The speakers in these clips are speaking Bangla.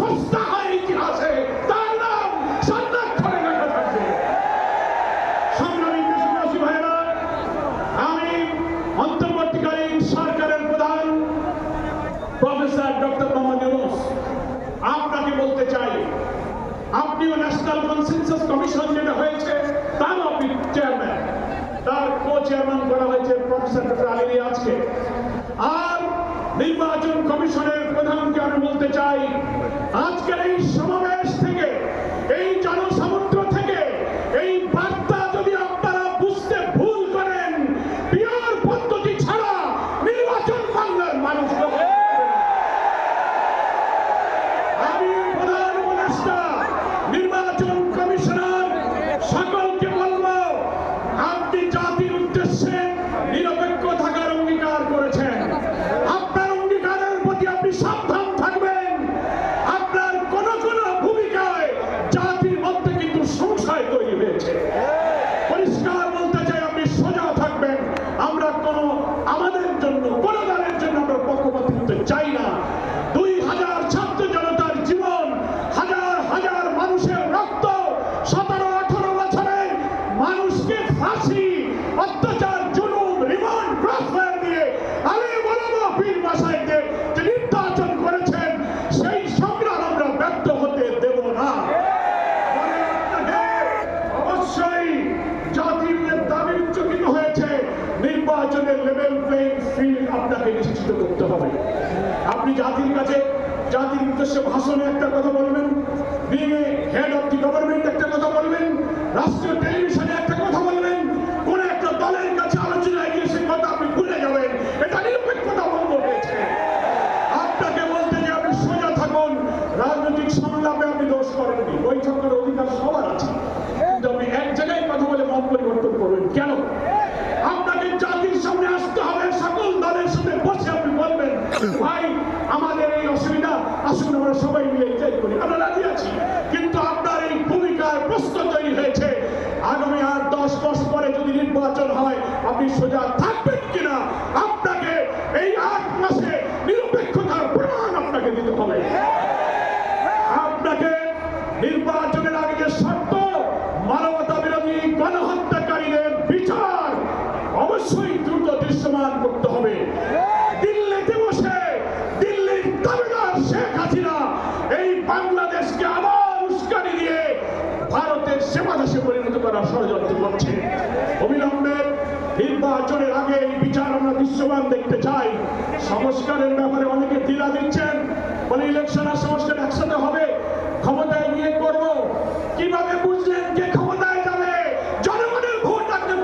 সংস্থা হয় ইতিহাসে তার নাম স্বর্ণাক্ষরে লেখা থাকবে। সংগ্রামী দেশবাসী ভাইরা আমি অন্তর্বর্তীকালীন সরকারের প্রধান প্রফেসর ডক্টর মোহাম্মদ ইউনুস, আপনাকে বলতে চাই, আপনিও ন্যাশনাল কনসেনসাস কমিশন যেটা হয়েছে, তার আপনি চেয়ারম্যান তার কো চেয়ারম্যান করা হয়েছে প্রফেসর ডক্টর আলী আজকে। আর নির্বাচন কমিশনের আমি বলতে চাই, আজকের এই সমাবেশ থেকে, এই জনসমুদ্র থেকে, এই বার্তা যদি আপনারা বুঝতে ভুল করেন পিয়ার পদ্ধতি ছাড়া নির্বাচন বাংলার মানুষ। আমি প্রধান উপদেষ্টা, নির্বাচন কমিশনার, সকলকে বলব, আপনি জাতির উদ্দেশ্যে নিরপেক্ষ থাকার অঙ্গীকার করেছেন আপনার অঙ্গীকারের প্রতি আপনি সাবধান থাকবেন আপনার কোন কোন ভূমিকায় জাতির মধ্যে কিন্তু সংশয় তৈরি হয়েছে পরিষ্কার বলতে চাই আপনি সোজা থাকবেন আমরা কোন আমাদের জন্য কোন দলের জন্য আমরা পক্ষপাতি হতে চাই না। দুই হাজার ছাত্র জনতার জীবন, হাজার হাজার মানুষের রক্ত, সতেরো আঠারো বছরের মানুষকে ফাঁসি অত্যাচার জুলুম রিমান্ড ক্রসফায়ার দিয়ে আরে বলব পীর মাসাইকে যে নির্বাচন করেছেন সেই সংগ্রাম আমরা ব্যর্থ হতে দেব না ফলে আপনাকে অবশ্যই জাতির যে দাবি উচ্চকিত হয়েছে নির্বাচনের লেভেল প্লেইং ফিল্ড আপনাকে নিশ্চিত করতে হবে। আপনি জাতির কাছে, জাতির উদ্দেশ্যে ভাষণে একটা কথা বলবেন হেড অফ দি গভর্নমেন্ট একটা কথা বলবেন, রাষ্ট্রীয় টেলিভিশনে একটা কথা বলবেন কোন একটা দলের কাছে আলোচনায় গিয়ে সেই কথা আপনি ভুলে যাবেন এটা নিরপেক্ষতা ভঙ্গ হয়েছে আপনাকে বলতে যে আপনি সোজা থাকুন রাজনৈতিক সংলাপে আপনি দোষ করেননি বৈঠক করার অধিকার সবার আছে কিন্তু আপনি এক জায়গায় কথা বলে মত পরিবর্তন করবেন কেন আপনাকে জাতির সামনে আসতে হবে সকল দলের সাথে বসে আপনি বলবেন ভাই, আমাদের এই অসুবিধা, আসুন আমরা সবাই মিলে এটাই করি। আমরা রাজি আছি, কিন্তু আপনার এই ভূমিকার প্রশ্ন তৈরি হয়েছে, আগামী আর দশ মাস পরে যদি নির্বাচন হয়, আপনি সোজা থাকবেন কিনা? আপনাকে এই আট মাসে নিরপেক্ষতার প্রমাণ আপনাকে দিতে হবে। আপনাকে নির্বাচনের আগে যে শর্ত, মানবতা বিরোধী গণহত্যাকারীদের বিচার অবশ্যই দ্রুত দৃশ্যমান করতে ভারতের সেবা দেশে পরিণত করার ষড়যন্ত্র করছে। অবিলম্বে নির্বাচনের আগে এই বিচার আমরা দৃশ্যমান দেখতে চাই। সংস্কারের ব্যাপারে অনেকে দ্বিধা দিচ্ছেন। বলে ইলেকশন আর সংস্কার একসাথে হবে, ক্ষমতায় গিয়ে করব। কীভাবে বুঝলেন কে ক্ষমতায় যাবে? জনগণের ভোট আপনি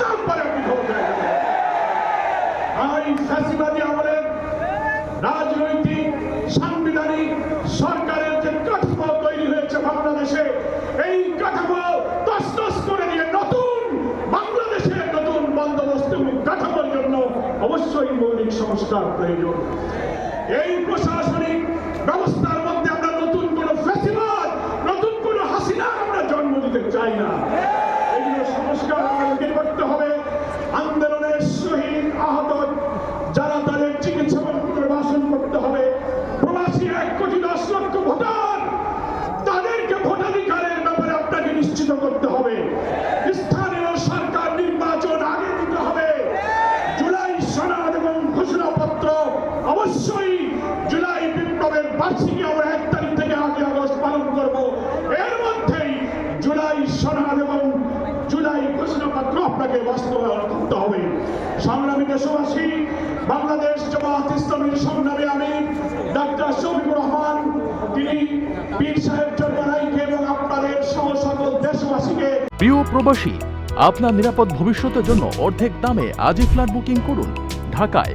দাম পরে আপনি ক্ষমতায় আমলের রাজনৈতিক, সাংবিধানিক সরকারের যে কাঠামো তৈরি হয়েছে বাংলাদেশে এই কাঠামো তসতস করে দিয়ে নতুন বাংলাদেশের নতুন বন্দোবস্ত এবং কাঠামোর জন্য অবশ্যই মৌলিক সংস্কার প্রয়োজন। এই প্রশাসনিক ব্যবস্থার মধ্যে আমরা নতুন কোন ফেসিবাদ, নতুন কোন হাসিনা আমরা জন্ম দিতে চাই না। এইগুলো সংস্কার আমাদেরকে করতে হবে। আন্দোলনের শহীদ আহত যারা তাদের চিকিৎসা বাসন করতে হবে প্রবাসী এক কোটি দশ লক্ষ ভোটার তাদেরকে ভোটাধিকারের ব্যাপারে আপনাকে নিশ্চিত করতে হবে স্থানীয় সরকার নির্বাচন আগে দিতে হবে জুলাই সনদ এবং ঘোষণাপত্র অবশ্যই জুলাই বিপ্লবের বার্ষিকী আমরা এক তারিখ থেকে আগে আগস্ট পালন করব। এর মধ্যেই জুলাই সনদ এবং জুলাই ঘোষণাপত্র আপনাকে বাস্তবায়ন করতে হবে। সংগ্রামী দেশবাসী, বাংলাদেশ জামাত ইসলামীর সংগ্রামী আমি, ডাক্তার শফিকুর রহমান, তিনি পীর সাহেব চরমানাইকে এবং আপনাদের সহ সকল দেশবাসীকে প্রিয় প্রবাসী, আপনার নিরাপদ ভবিষ্যতের জন্য অর্ধেক দামে আজই ফ্ল্যাট বুকিং করুন। ঢাকায়